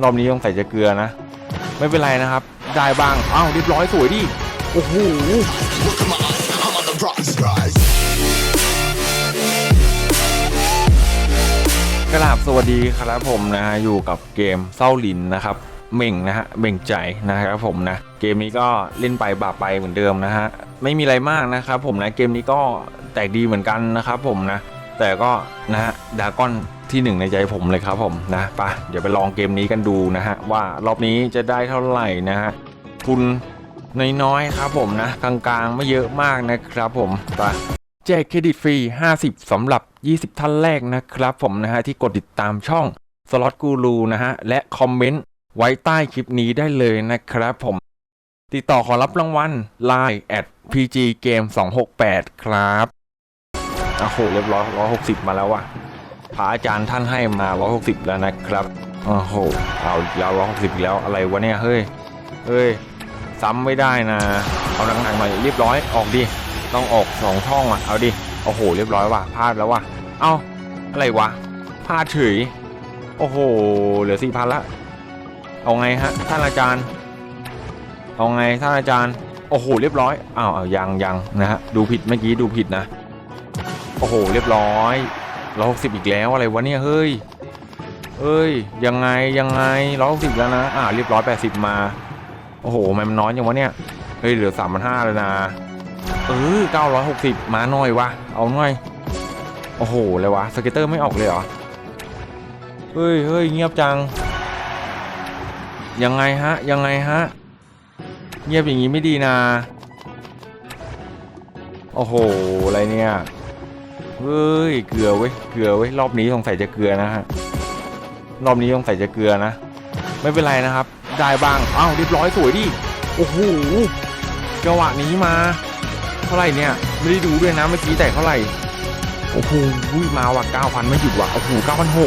รอบนี้ต้องใส่จะเกลือนะ ไม่เป็นไรนะครับ ได้บ้างอ้าวเรียบร้อยสวยดิโอ้โห Look at my eyes, I'm on the rise, rise. กราบสวัสดีครับผมนะฮะอยู่กับเกมเศร้าลินนะครับเม่งนะฮะเม่งใจนะครับผมนะเกมนี้ก็เล่นไปบาปไปเหมือนเดิมนะฮะไม่มีอะไรมากนะครับผมนะเกมนี้ก็แตกดีเหมือนกันนะครับผมนะแต่ก็นะฮะดากอน ที่หนึ่งในใจผมเลยครับผมนะไปะเดี๋ยวไปลองเกมนี้กันดูนะฮะว่ารอบนี้จะได้เท่าไหร่นะฮะทุนน้อยๆครับผมนะกลางๆไม่เยอะมากนะครับผมไปแจกเครดิตฟรี 50สำหรับ 20 ท่านแรกนะครับผมนะฮะที่กดติดตามช่องสล็อตกูรูนะฮะและคอมเมนต์ไว้ใต้คลิปนี้ได้เลยนะครับผม ติดต่อขอรับรางวัล Line at pg game 268 ครับ โอ้โห เรียบร้อย160 มาแล้วว่ะ พระอาจารย์ท่านให้มา 160 แล้วนะครับโอ้โหเอาอีกแล้ว160อีกแล้วอะไรวะเนี่ยเฮ้ยเฮ้ยซ้ำไม่ได้นะ เอาหนักๆหน่อยเรียบร้อยออกดิต้องออกสองช่องอะเอาดิโอ้โหเรียบร้อยว่ะพลาดแล้วว่ะเอาอะไรวะพลาดเฉยโอ้โหเหลือสี่พันละเอาไงฮะท่านอาจารย์เอาไงท่านอาจารย์โอ้โหเรียบร้อยอ้าวอ้าวยังยังนะฮะดูผิดเมื่อกี้ดูผิดนะ โอ้โหเรียบร้อย ร้อยหกสิบอีกแล้วอะไรวะเนี่ยเฮ้ยเอ้ยยังไงยังไงร้อยหกสิบแล้วนะอ่าเรียบร้อยแปดสิบมาโอ้โหมันน้อยอย่างวะเนี่ยเฮ้ยเหลือสามพันห้าเลยนะเออ960มาหน่อยวะเอาหน่อยโอ้โหเลยวะสเก็ตเตอร์ไม่ออกเลยเหรอเฮ้ยเฮ้ยเงียบจัง ยังไงฮะยังไงฮะเงียบอย่างนี้ไม่ดีนะโอ้โหอะไรเนี่ย เฮ้ย เกลือเว้ย เกลือเว้ย รอบนี้สงสัยจะเกลือนะฮะ รอบนี้สงสัยจะเกลือนะ ไม่เป็นไรนะครับ ได้บ้าง อ้าวเรียบร้อยสวยดิ โอ้โห จังหวะนี้มา เท่าไหร่เนี่ย ไม่ได้ดูด้วยนะเมื่อกี้แต่เท่าไหร่ โอ้โหมาว่ะ9,000ไม่หยุดว่ะ โอ้โห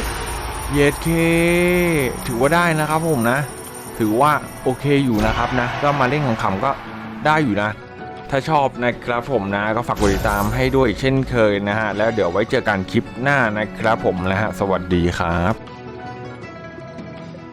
9,600เยสเค ถือว่าได้นะครับผมนะ ถือว่าโอเคอยู่นะครับนะ ก็มาเล่นขำก็ได้อยู่นะ ถ้าชอบนะครับผมนะก็ฝากกดติดตามให้ด้วยเช่นเคยนะฮะแล้วเดี๋ยวไว้เจอกันคลิปหน้านะครับผมนะฮะสวัสดีครับ